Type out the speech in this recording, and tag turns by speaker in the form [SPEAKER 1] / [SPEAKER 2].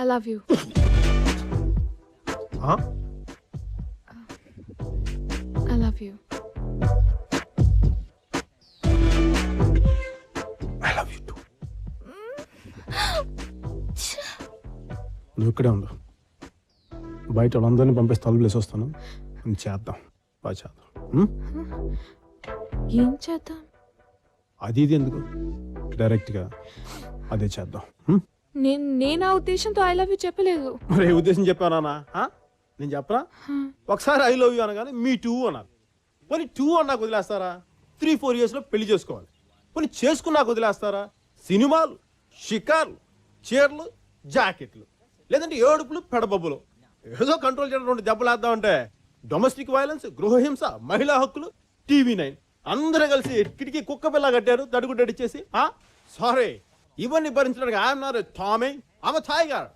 [SPEAKER 1] I love you I love you
[SPEAKER 2] I love you too నువ్వు ఇక్కడే ఉండు. బయట వాళ్ళందరినీ పంపిస్తే తలుపులు వేసి వస్తాను చేద్దాం. బాగా చేద్దాం?
[SPEAKER 1] ఏం చేద్దాం?
[SPEAKER 2] అది ఇది ఎందుకు? డైరెక్ట్గా అదే చేద్దాం?
[SPEAKER 1] నేను నేను ఆ ఉద్దేశంతో ఐ లవ్ యూ చెప్పలేదు.
[SPEAKER 2] మరి ఏ ఉద్దేశం చెప్పానా నేను చెప్పనా? ఒకసారి ఐ లవ్ యూ అనగానే మీ టూ అన్నారు. పోనీ టూ అన్నాక వదిలేస్తారా? త్రీ ఫోర్ ఇయర్స్లో పెళ్ళి చేసుకోవాలి. పోనీ చేసుకున్నాక వదిలేస్తారా? సినిమాలు షికార్లు చీరలు జాకెట్లు లేదంటే ఏడుపులు పెడబబ్బులు. ఏదో కంట్రోల్ చేయడం రెండు దెబ్బలు వేద్దామంటే డొమెస్టిక్ వైలెన్స్ గృహహింస మహిళా హక్కులు టీవీ నైన్ అందరూ కలిసి కిటికీ కుక్క పిల్ల కట్టారు తడుగు ఇచ్చేసి. సారీ ఇవన్నీ భరించడానికి ఆయన నాట్ ఆమె థాయ్ గారు.